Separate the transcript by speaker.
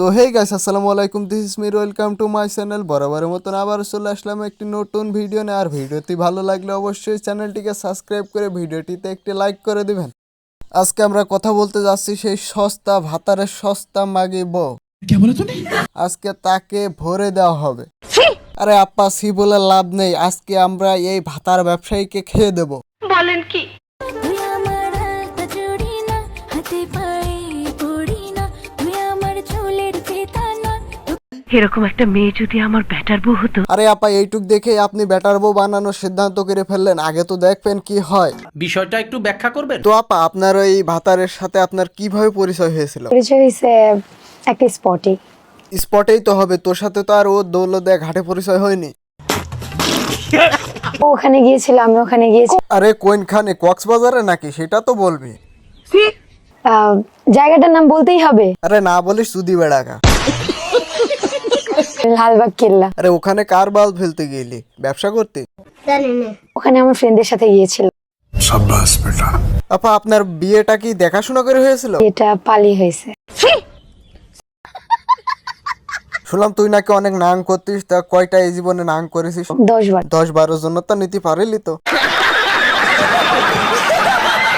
Speaker 1: তো হে গাইস আসসালামু আলাইকুম this is Mir welcome to my channel বরাবরের মতন আবার চলে আসলাম একটি নতুন ভিডিও নিয়ে। আর ভিডিওটি ভালো লাগলে অবশ্যই চ্যানেলটিকে সাবস্ক্রাইব করে ভিডিওটিতে একটি লাইক করে দিবেন। আজকে আমরা কথা বলতে যাচ্ছি সেই সস্তা ভাতারের সস্তা মাগি বউ। আজকে তাকে ভরে দেওয়া হবে। আরে আপা সি বলে লাভ নেই। আজকে আমরা এই ভাতার ব্যবসায়ীকে খেয়ে দেব।
Speaker 2: তুই আমার
Speaker 3: এরকম একটা মেয়ে যদি আমার ব্যাটার বউ হতো?
Speaker 1: আরে আপা এইটুক দেখে আপনি ব্যাটার বউ বানানোর সিদ্ধান্ত করে ফেললেন। আগে তো দেখবেন কি হয়।
Speaker 4: বিষয়টা একটু ব্যাখ্যা করবেন?
Speaker 1: তো আপা আপনার ওই ভাতারের সাথে আপনার কীভাবে পরিচয় হয়েছিল?
Speaker 5: পরিচয় হয়েছে একটা স্পটে
Speaker 1: স্পটেই তো হবে তোর সাথে তো আর ও দৌলদে ঘাটে পরিচয় হয়নি।
Speaker 5: ও ওখানে গিয়েছিল আমি ওখানে গিয়েছি।
Speaker 1: আরে কোনখানে? কক্সবাজারে নাকি? সেটা তো বলবি।
Speaker 5: আহ, জায়গাটার নাম বলতেই হবে।
Speaker 1: আরে না বলিস সুদি বেড়াকা
Speaker 5: লালবাগ কেল্লা।
Speaker 1: আরে ওখানে কার বাল ফেলতে গেলি? ব্যবসা করতে?
Speaker 5: ওখানে আমার ফ্রেন্ডের সাথে গিয়েছিল।
Speaker 1: আপা আপনার বিয়েটা কি দেখাশোনা করে হয়েছিল?
Speaker 5: এটা পালি হয়েছে।
Speaker 1: শুনলাম তুই নাকি অনেক নাং করতিস তা কয়টা এই জীবনে নাং করেছিস?
Speaker 5: দশ বার।
Speaker 1: দশ বারো জন্য তো নিতে পারিলি তো।